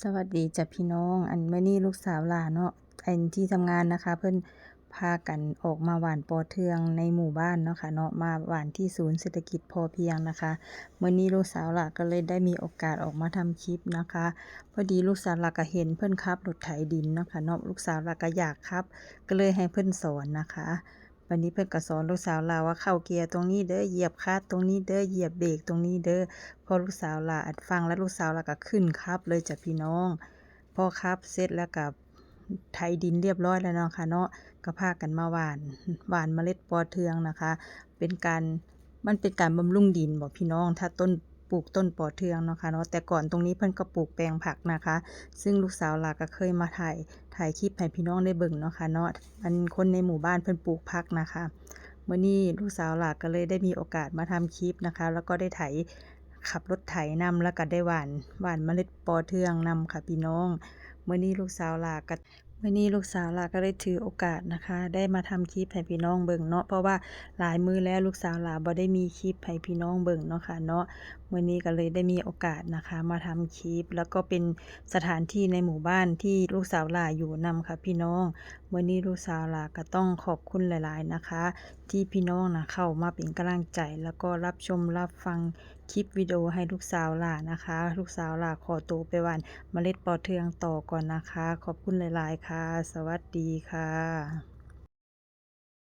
สวัสดีจ้ะพี่น้อง อันเมื้อนี้ลูกสาวหลานเนาะอันที่ทำงานนะคะ เพิ่อนพากันออกมาหวานปอเทืองในหมู่บ้านเนาะค่ะเนาะมาหวานที่ศูนย์เศรษฐกิจพอเพียงนะคะเมื้อนี้ลูกสาวหลานก็เลยได้มีโอกาสออกมาทำคลิปนะคะ พอดีลูกสาวหลานก็เห็นเพิ่อนขับรถไถดินเนาะค่ะเนาะลูกสาวหลานก็อยากขับ ก็เลยให้เพิ่อนสอนนะคะ วันนี้เพิ่นก็สอนลูกสาวลาว่าเข้าเกียร์ตรงนี้เด้อเหยียบคลัตช์ตรงนี้เด้อเหยียบเบรกตรงนี้เด้อพอลูกสาวลานฟังแล้วลูกสาวลาก็ขึ้นขับ เลยจ้ะพี่น้องพอขับเสร็จแล้วก็ไถดินเรียบร้อยแล้วเนาะค่ะเนาะก็พากันมาหว่านหว่านเมล็ดปอเทืองนะคะ เป็นการมันเป็นการบำรุงดินบ่พี่น้อง ถ้าต้น ปลูกต้นปอเทืองเนาะค่ะเนาะแต่ก่อนตรงนี้เพิ่นก็ปลูกแปลงผักนะคะ ซึ่งลูกสาวหลานก็เคยมาถ่ายถ่ายคลิปให้พี่น้องได้เบิ่งเนาะค่ะเนาะอันคนในหมู่บ้านเพิ่นปลูกผักนะคะเมื้อนี้ลูกสาวหลานก็เลยได้มีโอกาสมาทำคลิปนะคะ แล้วก็ได้ไถขับรถไถนำแล้วก็ได้หว่านหว่านเมล็ดปอเทืองนำค่ะพี่น้องเมื้อนี้ลูกสาวหลานก็ มื้อนี้ลูกสาวหลาก็ได้ถือโอกาสนะคะ ได้มาทำคลิปให้พี่น้องเบิ่งเนาะเพราะว่าหลายมือแล้วลูกสาวหลานบ่ได้มีคลิปให้พี่น้องเบิ่งเนาะค่ะเนาะมื้อนี้ก็เลยได้มีโอกาสนะคะ มาทำคลิป แล้วก็เป็นสถานที่ในหมู่บ้านที่ลูกสาวหลาอยู่นำค่ะ พี่น้องมื้อนี้ลูกสาวหลานก็ต้องขอบคุณหลาย ๆนะคะ ที่พี่น้องนะเข้ามาเป็นกำลังใจ แล้วก็รับชมรับฟัง คลิปวิดีโอให้ลูกสาวหลานนะคะ ลูกสาวหลานขอตัวไปหว่านเมล็ดปอเทืองต่อก่อนนะคะ ขอบคุณหลาย ๆ ค่ะ สวัสดีค่ะ